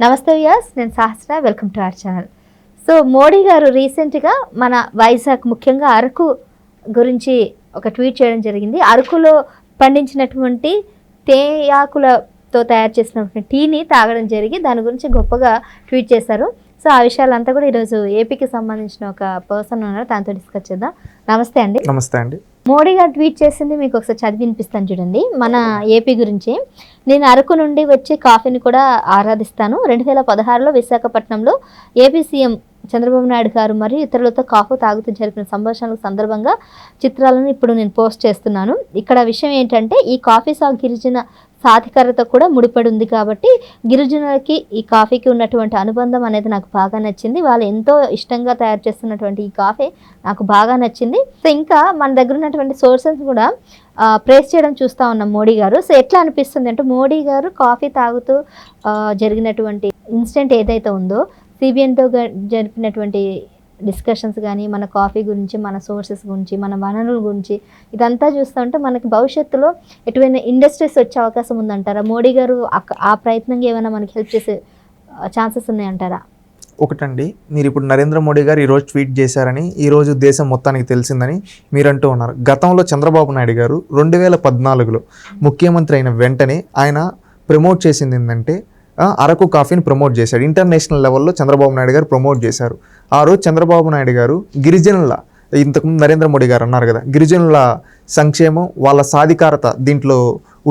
నమస్తే వ్యాస్ నేను Sahasra welcome to our channel. So Modi గారు రీసెంట్గా మన వైజాగ్ ముఖ్యంగా అరకు గురించి ఒక ట్వీట్ చేయడం జరిగింది. అరకులో పండించినటువంటి తేయాకులతో తయారు చేసినటువంటి టీని తాగడం జరిగి దాని గురించి గొప్పగా ట్వీట్ చేశారు. సో ఆ విషయాలంతా కూడా ఈరోజు ఏపీకి సంబంధించిన ఒక పర్సన్ ఉన్నారు. దాంతో డిస్కస్ చేద్దాం. నమస్తే అండి. నమస్తే అండి. మోడీ గారు ట్వీట్ చేసింది మీకు ఒకసారి చదివి వినిపిస్తాను చూడండి. మన ఏపీ గురించి. నేను అరకు నుండి వచ్చే కాఫీని కూడా ఆరాధిస్తాను. రెండు వేల పదహారులో విశాఖపట్నంలో ఏపీ సీఎం చంద్రబాబు నాయుడు గారు మరియు ఇతరులతో కాఫీ తాగుతూ జరిపిన సంభాషణల సందర్భంగా చిత్రాలను ఇప్పుడు నేను పోస్ట్ చేస్తున్నాను. ఇక్కడ విషయం ఏంటంటే ఈ కాఫీ సాగు గిరిజన సాధికారత కూడా ముడిపడి ఉంది కాబట్టి గిరిజనులకి ఈ కాఫీకి ఉన్నటువంటి అనుబంధం అనేది నాకు బాగా నచ్చింది. వాళ్ళు ఎంతో ఇష్టంగా తయారు చేస్తున్నటువంటి ఈ కాఫీ నాకు బాగా నచ్చింది. సో ఇంకా మన దగ్గర ఉన్నటువంటి సోర్సెస్ కూడా ప్రేస్ చేయడం చూస్తూ ఉన్నాం మోడీ గారు. సో ఎట్లా అనిపిస్తుంది అంటే మోడీ గారు కాఫీ తాగుతూ జరిగినటువంటి ఇన్సిడెంట్ ఏదైతే ఉందో సిబిఎన్తో జరిపినటువంటి డిస్కషన్స్ కానీ మన కాఫీ గురించి మన సోర్సెస్ గురించి మన వనరుల గురించి ఇదంతా చూస్తుంటే మనకి భవిష్యత్తులో ఎటువైనా ఇండస్ట్రీస్ వచ్చే అవకాశం ఉందంటారా? మోడీ గారు ఆ ప్రయత్నంగా ఏమైనా మనకి హెల్ప్ చేసే ఛాన్సెస్ ఉన్నాయంటారా? ఒకటండి. మీరు ఇప్పుడు నరేంద్ర మోడీ గారు ఈరోజు ట్వీట్ చేశారని ఈరోజు దేశం మొత్తానికి తెలిసిందని మీరు అంటూ ఉన్నారు. గతంలో చంద్రబాబు నాయుడు గారు రెండు వేల పద్నాలుగులో ముఖ్యమంత్రి అయిన వెంటనే ఆయన ప్రమోట్ చేసింది ఏంటంటే అరకు కాఫీని ప్రమోట్ చేశాడు. ఇంటర్నేషనల్ లెవెల్లో చంద్రబాబు నాయుడు గారు ప్రమోట్ చేశారు. ఆ రోజు చంద్రబాబు నాయుడు గారు గిరిజనుల ఇంతకుముందు నరేంద్ర మోడీ గారు అన్నారు కదా గిరిజనుల సంక్షేమం వాళ్ళ సాధికారత దీంట్లో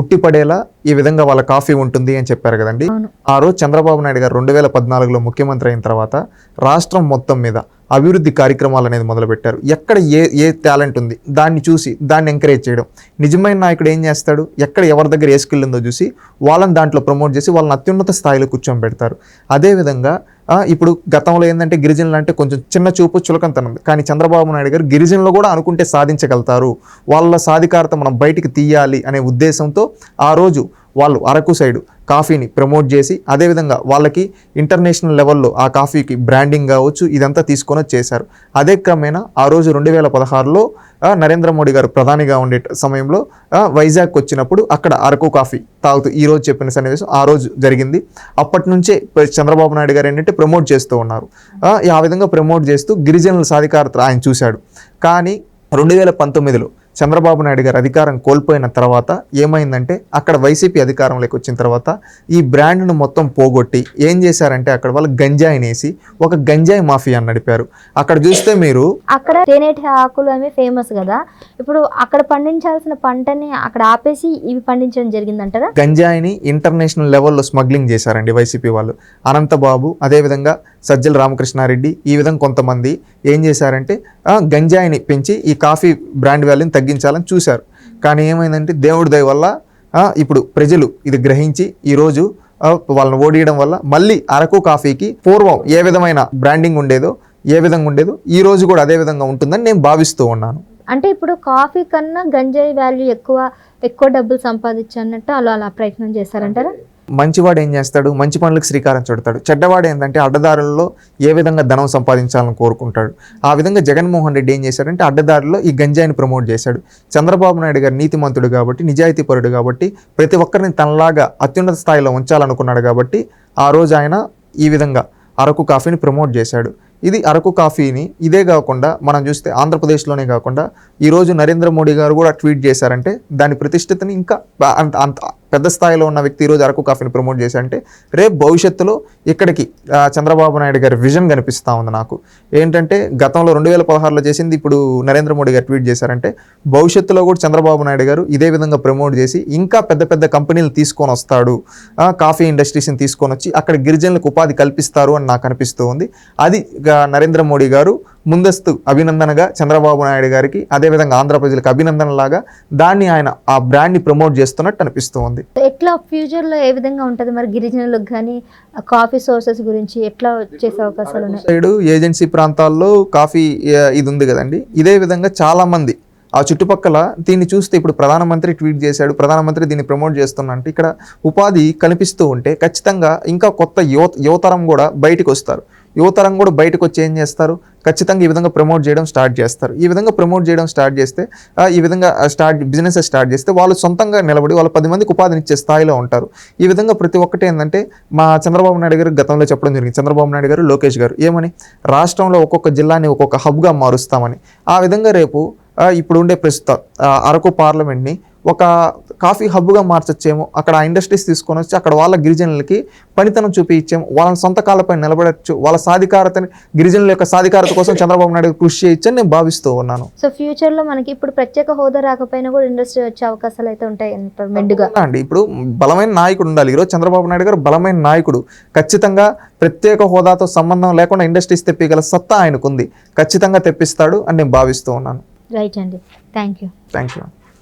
ఉట్టిపడేలా ఈ విధంగా వాళ్ళ కాఫీ ఉంటుంది అని చెప్పారు కదండి. ఆ రోజు చంద్రబాబు నాయుడు గారు రెండు వేల పద్నాలుగులో ముఖ్యమంత్రి అయిన తర్వాత రాష్ట్రం మొత్తం మీద అభివృద్ధి కార్యక్రమాలు అనేది మొదలుపెట్టారు. ఎక్కడ ఏ ఏ టాలెంట్ ఉంది దాన్ని చూసి దాన్ని ఎంకరేజ్ చేయడం. నిజమైన నాయకుడు ఏం చేస్తాడు? ఎక్కడ ఎవరి దగ్గర ఏ స్కిల్ ఉందో చూసి వాళ్ళని దాంట్లో ప్రమోట్ చేసి వాళ్ళని అత్యున్నత స్థాయిలో కూర్చోబెడతారు. అదేవిధంగా ఇప్పుడు గతంలో ఏంటంటే గిరిజనులు అంటే కొంచెం చిన్న చూపు చులకంతనం. కానీ చంద్రబాబు నాయుడు గారు గిరిజనులు కూడా అనుకుంటే సాధించగలుగుతారు. వాళ్ళ సాధికారత మనం బయటికి తీయాలి అనే ఉద్దేశంతో ఆ రోజు వాళ్ళు అరకు సైడు కాఫీని ప్రమోట్ చేసి అదేవిధంగా వాళ్ళకి ఇంటర్నేషనల్ లెవెల్లో ఆ కాఫీకి బ్రాండింగ్ కావచ్చు ఇదంతా తీసుకొని వచ్చి చేశారు అదే క్రమేణా ఆ రోజు రెండు వేల పదహారులో నరేంద్ర మోడీ గారు ప్రధానిగా ఉండే సమయంలో వైజాగ్ వచ్చినప్పుడు అక్కడ అరకు కాఫీ తాగుతూ ఈ రోజు చెప్పిన సన్నివేశం ఆ రోజు జరిగింది. అప్పటి నుంచే చంద్రబాబు నాయుడు గారు ఏంటంటే ప్రమోట్ చేస్తూ ఉన్నారు. ఆ, ఆ విధంగా ప్రమోట్ చేస్తూ గిరిజనుల సాధికారత ఆయన చూశాడు. కానీ రెండు వేల పంతొమ్మిదిలో చంద్రబాబు నాయుడు గారు అధికారం కోల్పోయిన తర్వాత ఏమైందంటే అక్కడ వైసీపీ అధికారంలోకి వచ్చిన తర్వాత ఈ బ్రాండ్ను మొత్తం పోగొట్టి ఏం చేశారంటే అక్కడ వాళ్ళు గంజాయిని వేసి ఒక గంజాయి మాఫియా నడిపారు. అక్కడ చూస్తే మీరు అక్కడ తేనెటి ఆకులు అనేవి ఫేమస్ కదా. ఇప్పుడు అక్కడ పండించాల్సిన పంటని అక్కడ ఆపేసి ఇవి పండించడం జరిగిందంటారా? గంజాయిని ఇంటర్నేషనల్ లెవెల్లో స్మగ్లింగ్ చేశారండి వైసీపీ వాళ్ళు. అనంతబాబు అదేవిధంగా సజ్జల రామకృష్ణారెడ్డి ఈ విధంగా కొంతమంది ఏం చేశారంటే గంజాయిని పెంచి ఈ కాఫీ బ్రాండ్ వాల్యూని తగ్గించాలని చూశారు. కానీ ఏమైందంటే దేవుడి దయ వల్ల ఇప్పుడు ప్రజలు ఇది గ్రహించి ఈరోజు వాళ్ళని ఓడియడం వల్ల మళ్ళీ అరకు కాఫీకి పూర్వం ఏ విధమైన బ్రాండింగ్ ఉండేదో ఏ విధంగా ఉండేదో ఈ రోజు కూడా అదే విధంగా ఉంటుందని నేను భావిస్తూ ఉన్నాను. అంటే ఇప్పుడు కాఫీ కన్నా గంజాయి వాల్యూ ఎక్కువ ఎక్కువ డబ్బులు సంపాదించన్నట్టు అలా అలా ప్రయత్నం చేస్తారంటారా? మంచివాడు ఏం చేస్తాడు? మంచి పనులకు శ్రీకారం చుడతాడు. చెడ్డవాడు ఏంటంటే అడ్డదారుల్లో ఏ విధంగా ధనం సంపాదించాలని కోరుకుంటాడు. ఆ విధంగా జగన్మోహన్ రెడ్డి ఏం చేశాడంటే అడ్డదారుల్లో ఈ గంజాయిని ప్రమోట్ చేశాడు. చంద్రబాబు నాయుడు గారు నీతిమంతుడు కాబట్టి నిజాయితీపరుడు కాబట్టి ప్రతి ఒక్కరిని తనలాగా అత్యున్నత స్థాయిలో ఉంచాలనుకున్నాడు కాబట్టి ఆ రోజు ఆయన ఈ విధంగా అరకు కాఫీని ప్రమోట్ చేశాడు. ఇది అరకు కాఫీని ఇదే కాకుండా మనం చూస్తే ఆంధ్రప్రదేశ్లోనే కాకుండా ఈరోజు నరేంద్ర మోడీ గారు కూడా ట్వీట్ చేశారంటే దాని ప్రతిష్టతని ఇంకా అంత అంత పెద్ద స్థాయిలో ఉన్న వ్యక్తి ఈరోజు అరకు కాఫీని ప్రమోట్ చేశారంటే రేపు భవిష్యత్తులో ఇక్కడికి చంద్రబాబు నాయుడు గారి విజన్ కనిపిస్తూ ఉంది నాకు. ఏంటంటే గతంలో రెండు వేల పదహారులో చేసింది ఇప్పుడు నరేంద్ర మోడీ గారు ట్వీట్ చేశారంటే భవిష్యత్తులో కూడా చంద్రబాబు నాయుడు గారు ఇదే విధంగా ప్రమోట్ చేసి ఇంకా పెద్ద పెద్ద కంపెనీలు తీసుకొని వస్తాడు కాఫీ ఇండస్ట్రీస్ని తీసుకొని వచ్చి అక్కడ గిరిజనులకు ఉపాధి కల్పిస్తారు అని నాకు అనిపిస్తూ ఉంది. అది నరేంద్ర మోడీ గారు ముందస్తు అభినందనగా చంద్రబాబు నాయుడు గారికి అదేవిధంగా ఆంధ్ర ప్రజలకు అభినందనలాగా దాన్ని ఆయన ఆ బ్రాండ్ని ప్రమోట్ చేస్తున్నట్టు అనిపిస్తూ ఉంది ఎట్లా ఫ్యూచర్లో ఏ విధంగా ఉంటుంది? మరి గిరిజనులకు కానీ కాఫీ సోర్సెస్ గురించి ఎట్లా చేసే అవకాశాలు ఉన్నాయి? సైడ్ ఏజెన్సీ ప్రాంతాల్లో కాఫీ ఇది ఉంది కదండి. ఇదే విధంగా చాలా మంది ఆ చుట్టుపక్కల దీన్ని చూస్తే ఇప్పుడు ప్రధానమంత్రి ట్వీట్ చేశాడు ప్రధానమంత్రి దీన్ని ప్రమోట్ చేస్తున్నా అంటే ఇక్కడ ఉపాధి కనిపిస్తూ ఉంటే ఖచ్చితంగా ఇంకా కొత్త యువ యువతరం కూడా బయటికి వస్తారు యువతరం కూడా బయటకు వచ్చి ఏం చేస్తారు? ఖచ్చితంగా ఈ విధంగా ప్రమోట్ చేయడం స్టార్ట్ చేస్తారు. ఈ విధంగా ప్రమోట్ చేయడం స్టార్ట్ చేస్తే ఈ విధంగా స్టార్ట్ బిజినెస్ స్టార్ట్ చేస్తే వాళ్ళు సొంతంగా నిలబడి వాళ్ళు పది మందికి ఉపాధినిచ్చే స్థాయిలో ఉంటారు. ఈ విధంగా ప్రతి ఒక్కటి ఏంటంటే మా చంద్రబాబు నాయుడు గారు గతంలో చెప్పడం జరిగింది. చంద్రబాబు నాయుడు గారు లోకేష్ గారు. ఏమని? రాష్ట్రంలో ఒక్కొక్క జిల్లాని ఒక్కొక్క హబ్గా మారుస్తామని. ఆ విధంగా రేపు ఇప్పుడు ఉండే ప్రస్తుత అరకు పార్లమెంట్ని ఒక కాఫీ హబ్గా మార్చొచ్చేమో అక్కడ ఆ ఇండస్ట్రీస్ తీసుకొని వచ్చి అక్కడ వాళ్ళ గిరిజనులకి పనితనం చూపించేమో వాళ్ళ సొంత కాళ్ళపై నిలబడచ్చు వాళ్ళ సాధికారతని గిరిజనుల యొక్క సాధికారత కోసం చంద్రబాబు నాయుడు కృషి చేయొచ్చని నేను భావిస్తూ ఉన్నాను. సో ఫ్యూచర్లో మనకి ఇప్పుడు ప్రత్యేక హోదా రాకపోయినా కూడా ఇండస్ట్రీ వచ్చే అవకాశాలు అయితే ఉంటాయి మెండుగా. అండి. ఇప్పుడు బలమైన నాయకుడు ఉండాలి. ఈరోజు చంద్రబాబు నాయుడు గారు బలమైన నాయకుడు. ఖచ్చితంగా ప్రత్యేక హోదాతో సంబంధం లేకుండా ఇండస్ట్రీస్ తెప్పించగల సత్తా ఆయనకుంది. ఖచ్చితంగా తెప్పిస్తాడు అని నేను భావిస్తూ ఉన్నాను. రైట్ అండి. Thank you. Thank you.